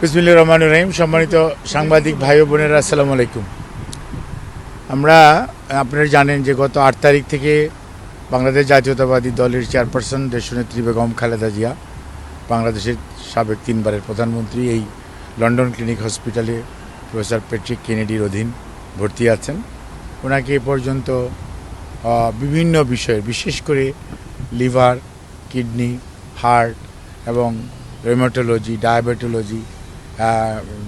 বিসমিল্লা রহমান রহিম। সম্মানিত সাংবাদিক ভাই বোনেরা, আসসালামু আলাইকুম। আমরা, আপনারা জানেন যে গত আট তারিখ থেকে বাংলাদেশ জাতীয়তাবাদী দলের চেয়ারপারসন দেশনেত্রী বেগম খালেদা জিয়া, বাংলাদেশের সাবেক তিনবারের প্রধানমন্ত্রী, এই লন্ডন ক্লিনিক হসপিটালে প্রফেসর পেট্রিক কেনেডির অধীন ভর্তি আছেন। ওনাকে এ পর্যন্ত বিভিন্ন বিষয়ে, বিশেষ করে লিভার, কিডনি, হার্ট এবং রেমাটোলজি ডায়াবেটোলজি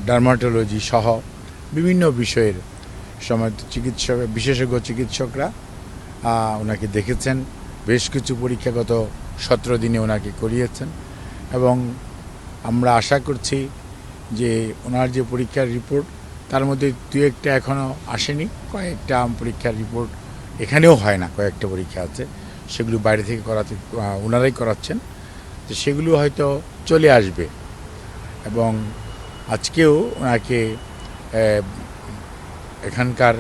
ডার্মাটোলজি সহ বিভিন্ন বিষয়ের সময় চিকিৎসক, বিশেষজ্ঞ চিকিৎসকরা ওনাকে দেখেছেন। বেশ কিছু পরীক্ষাগত সতেরো দিনে ওনাকে করিয়েছেন এবং আমরা আশা করছি যে ওনার যে পরীক্ষার রিপোর্ট, তার মধ্যে দু একটা এখনও আসেনি, কয়েকটা পরীক্ষার রিপোর্ট এখানেও হয় না, কয়েকটা পরীক্ষা আছে। সেগুলো বাইরে থেকে করাতে ওনারাই করাচ্ছেন। তো সেগুলো হয়তো চলে আসবে এবং আজকেও ওনাকে এখানকার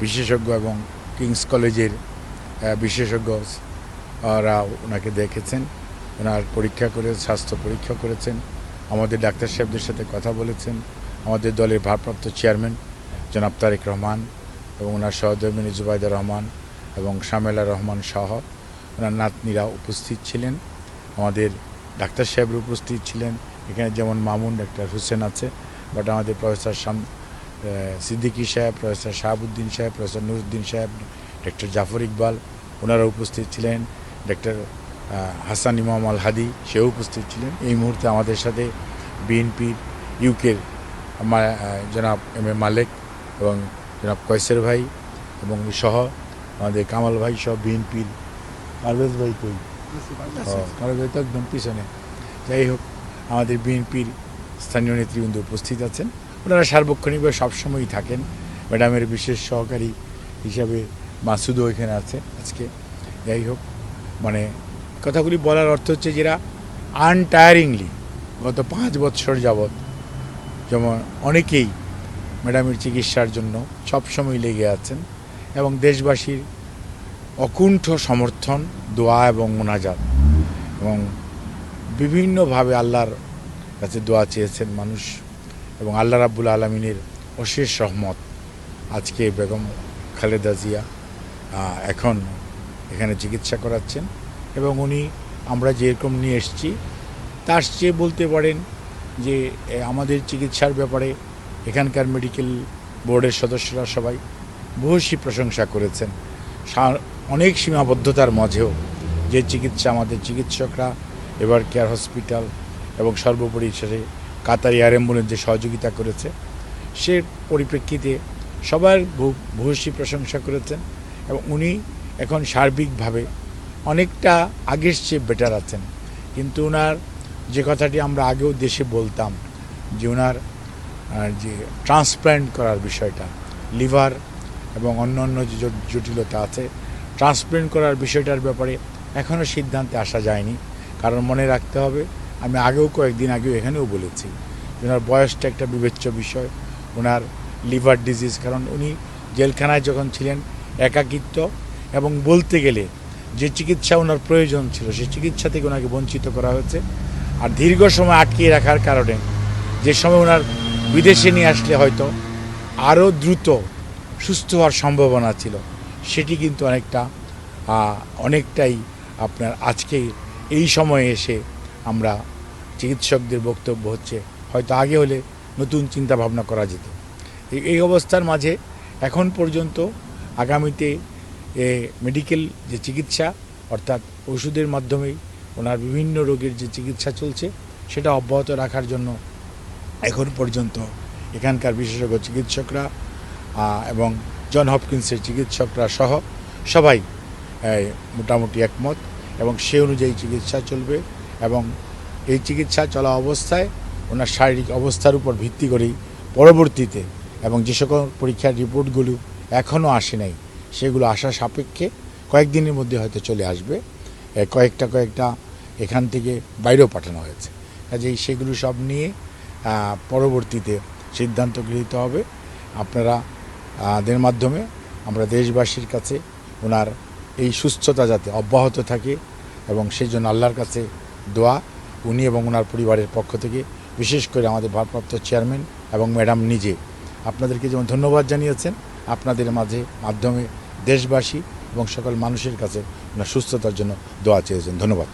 বিশেষজ্ঞ এবং কিংস কলেজের আহ, বিশেষজ্ঞ ওরা ওনাকে দেখেছেন। ওনার পরীক্ষা করে স্বাস্থ্য পরীক্ষা করেছেন। আমাদের ডাক্তার সাহেবদের সাথে কথা বলেছেন। আমাদের দলের ভারপ্রাপ্ত চেয়ারম্যান জনাব তারেক রহমান এবং ওনার সহধর্মিনী জুবাইদা রহমান এবং শামেলা রহমান সহ ওনার নাতনিরা উপস্থিত ছিলেন। আমাদের ডাক্তার সাহেবরা উপস্থিত ছিলেন। এখানে যেমন মামুন ডাক্তার হোসেন আছে বাট আমাদের প্রফেসর শাম সিদ্দিকী সাহেব প্রফেসর শাহাবুদ্দিন সাহেব প্রফেসর নুরুদ্দিন সাহেব ডক্টর জাফর ইকবাল ওনারা উপস্থিত ছিলেন। ডক্টর হাসান ইমাম আল হাদি সেও উপস্থিত ছিলেন। এই মুহূর্তে আমাদের সাথে বিএনপির ইউকের জনাব এম এ মালেক এবং জনাব কয়সের ভাই এবং সহ আমাদের কামাল ভাই সহ বিএনপির পারভেজ ভাই কই? পারভেজ তো একদম পিছনে। যাই হোক আমাদের বিএনপির স্থানীয় নেতৃবৃন্দ উপস্থিত আছেন। ওনারা সার্বক্ষণিকভাবে সবসময়ই থাকেন। ম্যাডামের বিশেষ সহকারী হিসাবে মাসুদও এখানে আছে আজকে। যাই হোক মানে কথাগুলি বলার অর্থ হচ্ছে যেটা আনটায়ারিংলি গত পাঁচ বছর যাবৎ যেমন অনেকেই ম্যাডামের চিকিৎসার জন্য সবসময় লেগে আছেন এবং দেশবাসীর অকুণ্ঠ সমর্থন, দোয়া এবং মোনাজাত এবং বিভিন্নভাবে আল্লাহর কাছে দোয়া চেয়েছেন মানুষ এবং আল্লাহ রাব্বুল আলমিনের অশেষ সহমত আজকে বেগম খালেদা জিয়া এখন এখানে চিকিৎসা করাচ্ছেন এবং উনি, আমরা যেরকম নিয়ে এসেছি, তার চেয়ে বলতে পারেন যে আমাদের চিকিৎসার ব্যাপারে এখানকার মেডিকেল বোর্ডের সদস্যরা সবাই বহুশী প্রশংসা করেছেন। অনেক সীমাবদ্ধতার মাঝেও যে চিকিৎসা আমাদের চিকিৎসকরা এবার কেয়ার হসপিটাল এবং সর্বোপরি শেষে কাতার এয়ার অ্যাম্বুলেন্স যে সহযোগিতা করেছে, সে পরিপ্রেক্ষিতে সবার ভূয়সী প্রশংসা করেছেন এবং উনি এখন সার্বিকভাবে অনেকটা আগের চেয়ে বেটার আছেন। কিন্তু ওনার যে কথাটি আমরা আগেও দেশে বলতাম যে ওনার যে ট্রান্সপ্ল্যান্ট করার বিষয়টা লিভার এবং অন্য অন্য যে জটিলতা আছে ট্রান্সপ্ল্যান্ট করার বিষয়টার ব্যাপারে এখনও সিদ্ধান্তে আসা যায়নি। কারণ মনে রাখতে হবে, আমি আগেও কয়েকদিন আগেও এখানেও বলেছি, ওনার বয়সটা একটা বিবেচ্য বিষয়, ওনার লিভার ডিজিজ, কারণ উনি জেলখানায় যখন ছিলেন একাকিত্ব এবং বলতে গেলে যে চিকিৎসা ওনার প্রয়োজন ছিল সেই চিকিৎসা থেকে ওনাকে বঞ্চিত করা হয়েছে। আর দীর্ঘ সময় আটকিয়ে রাখার কারণে যে সময় ওনার বিদেশে নিয়ে আসলে হয়তো আরও দ্রুত সুস্থ হওয়ার সম্ভাবনা ছিল, সেটি কিন্তু অনেকটা অনেকটাই আপনার আজকে এই সময়ে এসে আমরা চিকিৎসকদের বক্তব্য হচ্ছে, হয়তো আগে হলে নতুন চিন্তা ভাবনা করা যেত। এই- অবস্থার মাঝে এখন পর্যন্ত আগামীতে এ মেডিকেল যে চিকিৎসা, অর্থাৎ ওষুধের মাধ্যমেই ওনার বিভিন্ন রোগের যে চিকিৎসা চলছে, সেটা অব্যাহত রাখার জন্য এখন পর্যন্ত এখানকার বিশেষজ্ঞ চিকিৎসকরা এবং জন হপকিন্সের চিকিৎসকরা সহ সবাই মোটামুটি একমত। এবং সে অনুযায়ী চিকিৎসা চলবে এবং এই চিকিৎসা চলা অবস্থায় ওনার শারীরিক অবস্থার উপর ভিত্তি করেই পরবর্তীতে এবং যে সকল পরীক্ষার রিপোর্টগুলো এখনও আসে নাই, সেগুলো আসা সাপেক্ষে কয়েকদিনের মধ্যে হয়তো চলে আসবে। কয়েকটা কয়েকটা এখান থেকে বাইরেও পাঠানো হয়েছে। কাজেই সেগুলো সব নিয়ে পরবর্তীতে সিদ্ধান্ত গৃহীত হবে। আপনারা দের মাধ্যমে আমরা দেশবাসীর কাছে ওনার এই সুস্থতা যাতে অব্যাহত থাকে এবং সেই জন্য আল্লাহর কাছে দোয়া, উনি এবং ওনার পরিবারের পক্ষ থেকে, বিশেষ করে আমাদের ভারপ্রাপ্ত চেয়ারম্যান এবং ম্যাডাম নিজে। আপনাদেরকে যেমন ধন্যবাদ জানিয়েছেন, আপনাদের মাঝে, মাধ্যমে দেশবাসী এবং সকল মানুষের কাছে ওনার সুস্থতার জন্য দোয়া চেয়েছেন। ধন্যবাদ।